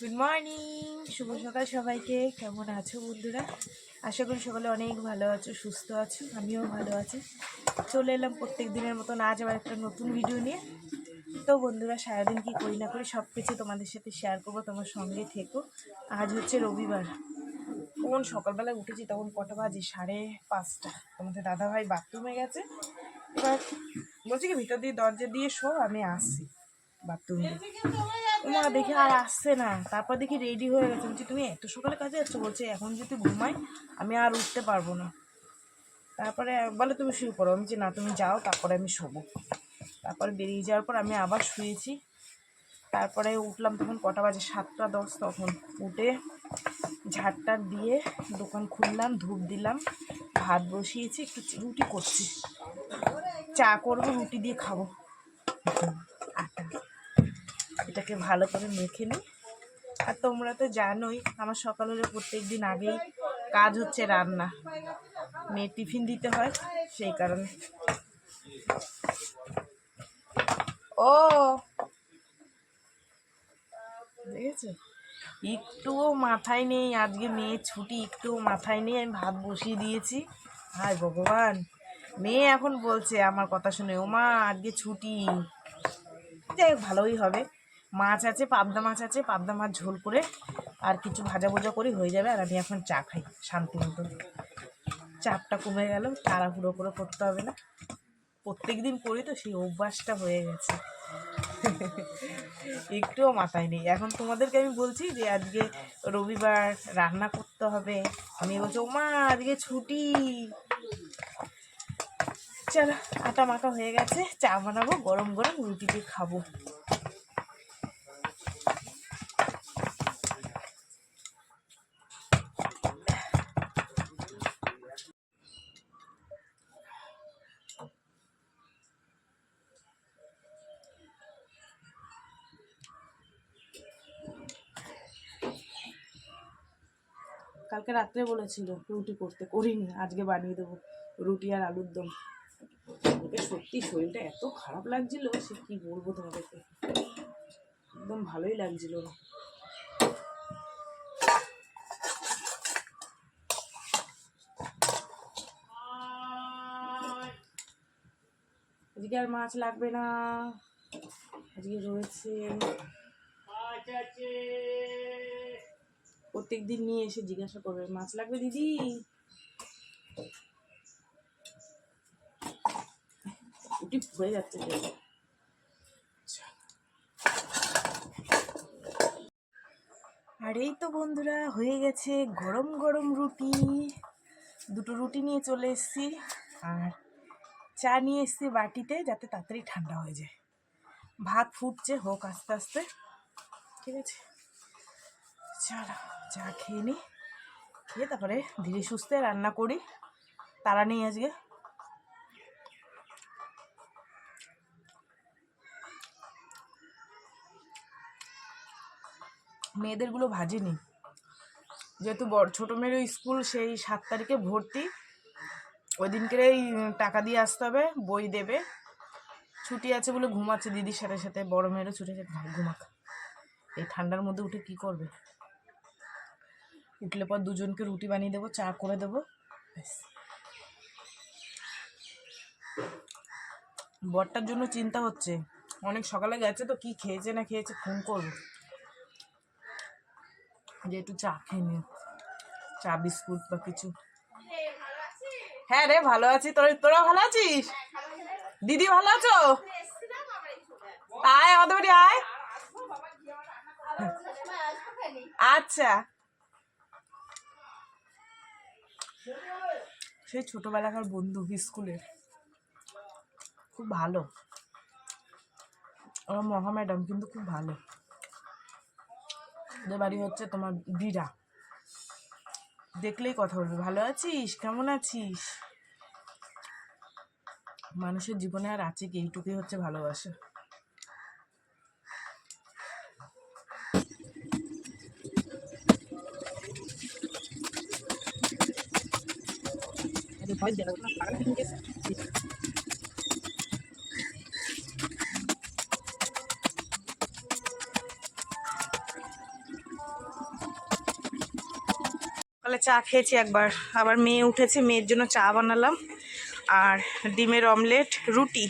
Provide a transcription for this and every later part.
Good morning শুভ সকাল সবাইকে। কেমন আছো বন্ধুরা? আশা করি সকালে অনেক ভালো আছো, সুস্থ আছো, আমিও ভালো আছি। চলে এলাম প্রত্যেক দিনের মতন আজ আবার একটা নতুন ভিডিও নিয়ে। তো বন্ধুরা, সারাদিন কি করি না করি সব কিছু তোমাদের সাথে শেয়ার করব, তোমার সঙ্গে থেকো। আজ হচ্ছে রবিবার। তখন সকালবেলা উঠেছি, তখন কটা বাজে? সাড়ে পাঁচটা। তোমাদের দাদাভাই বাথরুমে গেছে। এবার বলছি কি, ভিতর দিয়ে দরজা দিয়ে শো, আমি আসছি। বাথরুমে ওমা, দেখি আর আসছে না। তারপর দেখি রেডি হয়ে গেছে। বলছি, তুমি এত সকালে কাজে যাচ্ছ? বলছে, এখন যদি ঘুমাই, আমি আর উঠতে পারব না। তারপরে বলে, তুমি শুয়ে পড়ো। আমি যে না, তুমি যাও, তারপরে আমি শোবো। তারপরে বেরিয়ে যাওয়ার পর আমি আবার শুয়েছি। তারপরে উঠলাম তখন কটা বাজে? সাতটা দশ তখন। উঠে ঝাড়টা দিয়ে দোকান খুললাম, ধূপ দিলাম, ভাত বসিয়েছি, একটু রুটি করছি। চা করব, রুটি দিয়ে খাব। আটা। এটাকে ভালো করে মেখে নিই আর তোমরা তো জানোই, আমার সকাল হলে প্রত্যেক দিন আগেই কাজ হচ্ছে রান্না। মেয়ে টিফিন দিতে হয়, সেই কারণে। ও! দেখেছ? একটুও মাথায় নেই, আজকে মেয়ে ছুটি, একটুও মাথায় নেই, আমি ভাত বসিয়ে দিয়েছি। হায় ভগবান! মেয়ে এখন বলছে আমার কথা শুনে ও মা আজকে ছুটি। যাই ভালোই হবে। মাছ আছে, পাবদা মাছ আছে, পাবদা মাছ ঝোল করে আর কিছু ভাজা ভুজা করে, হয়ে যাবে আর আমি এখন চা খাই শান্তি মতো। চাপটা কমে গেল, তাড়াহুড়ো করে করতে হবে না। প্রত্যেক দিন করি তো, সেই অভ্যাসটা হয়ে গেছে। একটুও মাথায় নেই। এখন তোমাদেরকে আমি বলছি যে আজকে রবিবার রান্না করতে হবে। আমি বলছি, ওমা, আজকে ছুটি। চলো, আটা মাখা হয়ে গেছে, চা বানাবো, গরম গরম রুটি দিয়ে খাব। কালকে রাত্রে বলেছিল রুটি করতে, করিনি, আজকে বানিয়ে দেবো, রুটি আর আলুর দম। ওকে সত্যি শরীরটা এত খারাপ লাগছিল, সে কি বলব তোমাদেরকে? একদম ভালোই লাগছিল না। আজকে আর মাছ লাগবে না। আজকে রয়েছে প্রত্যেক দিন নিয়ে এসে জিজ্ঞাসা করবে, মাছ লাগবে দিদি? রুটি হয়ে যাচ্ছে আর এই তো বন্ধুরা, হয়ে গেছে গরম গরম রুটি। দুটো রুটি নিয়ে চলে এসেছি, আর চা নিয়ে এসেছি বাটিতে যাতে তাড়াতাড়ি ঠান্ডা হয়ে যায়। ভাত ফুটছে, হোক আস্তে আস্তে। ঠিক আছে? চলো। চা খেয়ে নিই, খেয়ে তারপরে ধীরে সুস্থে রান্না করি। তারা নেই আজকে। মেয়েদেরগুলো ভাজিনি। যেহেতু বড়, ছোটো মেয়ের স্কুল সেই সাত তারিখে ভর্তি। ওই দিনকেই টাকা দিয়ে আসতে হবে, বই দেবে। ছুটি আছে বলে ঘুমাচ্ছে, দিদির সাথে সাথে, বড় মেয়েরও ছুটি আছে, ঘুমাক। এই ঠান্ডার মধ্যে উঠে কি করবে? উঠলে পর দুজনকে রুটি বানিয়ে দেবো, চা করে দেবো, ব্যাস। বরটার জন্য চিন্তা হচ্ছে, অনেক সকালে গেছে তো কি খেয়েছে না খেয়েছে ফোন করব। যে একটু চা খেয়ে নিও চা, বিস্কুট বা কিছু। হ্যাঁ রে, ভালো আছি। তোর তোরা ভালো আছিস? দিদি ভালো আছো? আয় আমাদের বাড়ি, আয়। আচ্ছা। সেই ছোটোবেলাকার বন্ধু স্কুলের খুব ভালো। আমার মহা ম্যাডাম কিন্তু খুব ভালো। ওদের বাড়ি হচ্ছে তোমার বিরা দেখলেই কথা বলবে, ভালো আছিস? কেমন আছিস? মানুষের জীবনে আর আছে কি, এইটুকুই হচ্ছে ভালোবাসা। সকালে চা খেয়েছি একবার। আবার মেয়ে উঠেছে, মেয়ের জন্য চা বানালাম। আর ডিমের অমলেট, রুটি,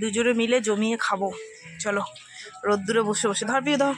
দুজনে মিলে জমিয়ে খাব। চলো, রোদ্দুরে বসে বসে। ধর বিয়ে ধর।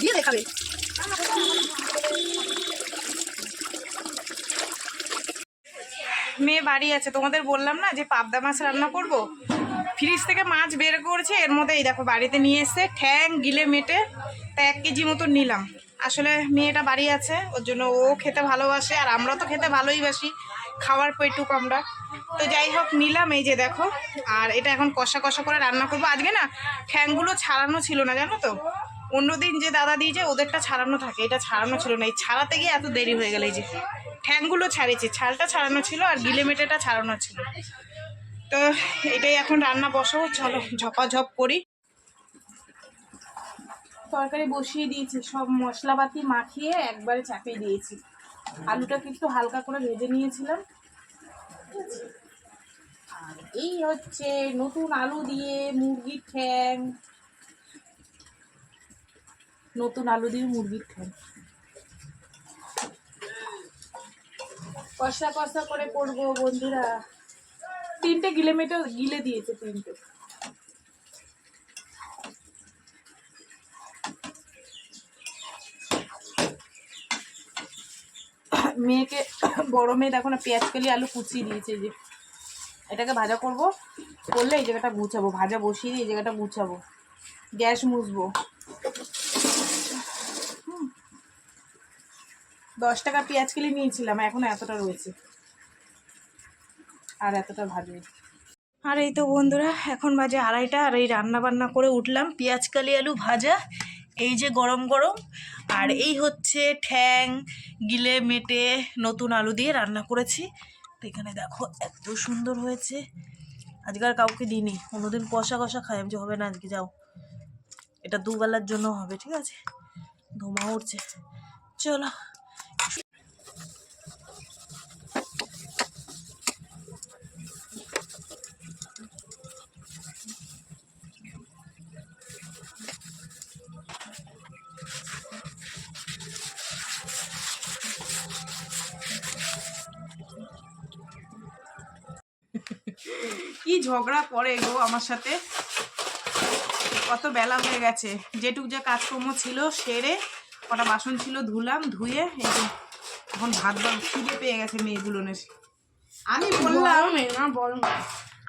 দিয়ে দেখাবে বাড়ি আছে, তোমাদের বললাম না যে পাবদা মাছ রান্না করব? ফ্রিজ থেকে মাছ বের করেছে, এর মধ্যে এই দেখো বাড়িতে নিয়ে এসে ঠ্যাং, গিলে মেটে তা এক কেজি মতো নিলাম। আসলে মেয়েটা বাড়ি আছে, ওর জন্য ও খেতে ভালোবাসে, আর আমরা তো খেতে ভালোই বাসি, খাওয়ার পেটুক আমরা তো যাই হোক, নিলাম এই যে দেখো, আর এটা এখন কষা কষা করে রান্না করব। আজকে না ঠ্যাংগুলো ছাড়ানো ছিল না, জানো তো? অন্যদিন যে দাদা দিয়েছে, ওদেরটা ছাড়ানো থাকে, এটা ছাড়ানো ছিল না। এই ছাড়াতে গিয়ে এত দেরি হয়ে গেল এই যে। ঠ্যাংগুলো ছাড়িয়েছি ছালটা ছাড়ানো ছিল আর গিলে মেটেটা ছাড়ানো ছিল। তো এটাই এখন রান্না বসাবো, চলো ঝপাঝপ করি। তরকারি বসিয়ে দিয়েছি, সব মশলাপাতি মাখিয়ে একবারে চাপিয়ে দিয়েছি। আলুটা কিন্তু হালকা করে ভেজে নিয়েছিলাম। আর এই হচ্ছে নতুন আলু দিয়ে মুরগির ঠ্যাং। নতুন আলু দিয়ে মুরগির ঠ্যাং। কষা কষা করে করব, বন্ধুরা। তিনটে গিলে মেটে গিলে দিয়েছে তিনটে। মেয়েকে, বড় মেয়ে দেখো না পেঁয়াজ কালি, আলু কুচিয়ে দিয়েছে যে। এটাকে ভাজা করব। করলে এই জায়গাটা গুছাবো। ভাজা বসিয়ে দিয়ে এই জায়গাটা গুছাবো। গ্যাস মুছবো। দশ টাকা পেঁয়াজ কিলি নিয়েছিলাম, এখন এতটা রয়েছে। আর এতটা ভাজবে আর এই তো বন্ধুরা, এখন বাজে আড়াইটা, আর এই রান্না বান্না করে উঠলাম। পেঁয়াজ কালি আলু ভাজা, এই যে গরম গরম। আর এই হচ্ছে ঠ্যাং, গিলে মেটে নতুন আলু দিয়ে রান্না করেছি। তো এখানে দেখো, এত সুন্দর হয়েছে। আজকে আর কাউকে দিইনি। অন্যদিন কষা কষা খাই। আমি যে হবে না আজকে, যাও। এটা দুবেলার জন্য হবে, ঠিক আছে? ধোমা উঠছে। চলো। কি ঝগড়া করে গো আমার সাথে? কত বেলা হয়ে গেছে। যেটুক যে কাজকর্ম ছিল সেরে কটা বাসন ছিল ধুলাম ধুয়ে এই যে এখন ভাত ভাত খিদে পেয়ে গেছে মেয়েগুলোনের আমি বললাম না বরং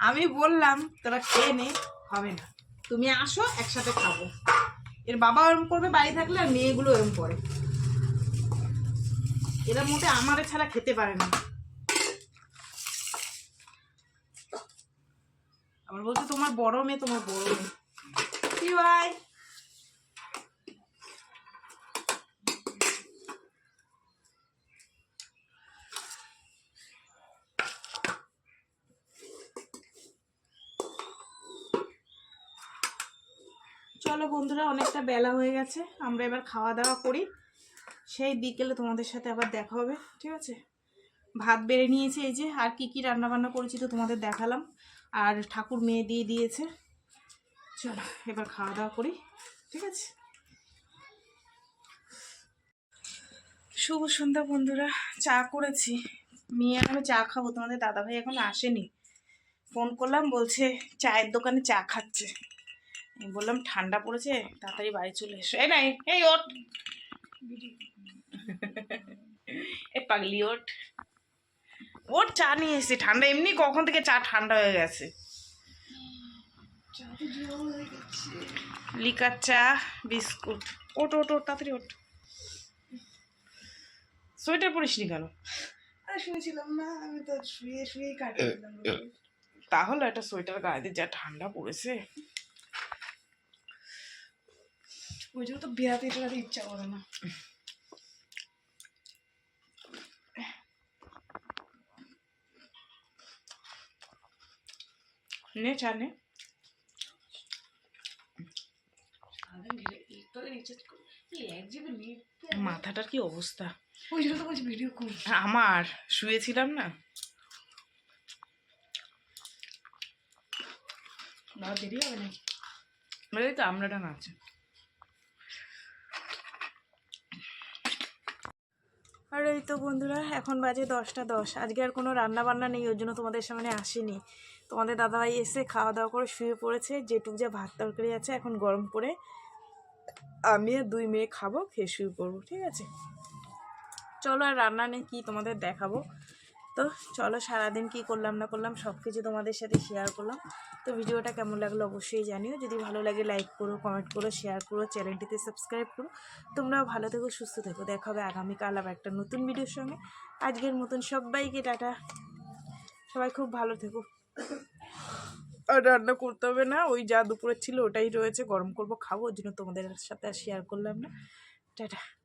আমি বললাম তোরা খেয়ে নে হবে না। তুমি আসো একসাথে খাব। এর বাবা ওরম করবে বাড়ি থাকলে আর মেয়েগুলো ওরম করে। এরা মোটে আমারে ছাড়া খেতে পারে না। আবার বলছে তোমার বড় মেয়ে, তোমার বড় মেয়ে। কি ভাই? চলো বন্ধুরা, অনেকটা বেলা হয়ে গেছে। আমরা এবার খাওয়া দাওয়া করি। সেই বিকেলে তোমাদের সাথে আবার দেখা হবে, ঠিক আছে? ভাত বেড়ে নিয়েছে এই যে, আর কি কি রান্না বান্না করেছি তো তোমাদের দেখালাম। আর ঠাকুর মেয়ে দিয়ে দিয়েছে। চলো, এবার খাওয়া দাওয়া করি, ঠিক আছে? শুভ সন্ধ্যা বন্ধুরা, চা করেছি। মেয়ে আর আমি চা খাব, তোমাদের দাদাভাই এখন আসেনি। ফোন করলাম, বলছে চায়ের দোকানে চা খাচ্ছে। বললাম, ঠান্ডা পড়েছে, তাড়াতাড়ি বাড়ি চলে এসো। এই নাই, এই ওট এ পাগলি ওট ওর চা নিয়ে এসেছি ঠান্ডা এমনি কখন থেকে চা ঠান্ডা হয়ে গেছে। লিকার চা বিস্কুট। ওট ওট ওট তাড়াতাড়ি ওট সোয়েটার পরিস নি কেন? আরে শুনেছিলাম না আমি তো শুয়ে শুয়েই কাটিয়েছিলাম তাহলে একটা সোয়েটার গায়ে দিয়ে যা ঠান্ডা পড়েছে। ওই জন্য তো বেড়াতে টেরাতে ইচ্ছা করে না। নে চা মাথাটার কি অবস্থা? ওই জন্য তো বলছি ভিডিও কর। আমার? শুয়েছিলাম না? না দেরি হবে নাকি তো আমরাটা নাচে। আর এই তো বন্ধুরা, এখন বাজে দশটা দশ। আজকে আর কোনো রান্না বান্না নেই, ওর জন্য তোমাদের সামনে আসেনি। তোমাদের দাদাভাই এসে খাওয়া দাওয়া করে শুয়ে পড়েছে, যেটুক যা ভাত তরকারি আছে এখন গরম করে আমি আর দুই মেয়ে খাব, খেয়ে শুয়ে পড়ব, ঠিক আছে? চলো আর রান্না নেই, কি তোমাদের দেখাবো? তো চলো সারাদিন কি করলাম না করলাম সব কিছু তোমাদের সাথে শেয়ার করলাম। তো ভিডিওটা কেমন লাগল অবশ্যই জানিও। যদি ভালো লাগে লাইক করো কমেন্ট করো শেয়ার করো চ্যানেলটিতে সাবস্ক্রাইব করো। তোমরাও ভালো থেকো, সুস্থ থেকো। দেখা হবে আগামীকাল আবার একটা নতুন ভিডিওর সঙ্গে। আজকের মতন সবাইকে টাটা। সবাই খুব ভালো থেকো। আর রান্না করতে হবে না, ওই যা দুপুরের ছিল ওটাই রয়েছে। গরম করব, খাব ওই জন্য তোমাদের সাথে আর শেয়ার করলাম না। টাটা।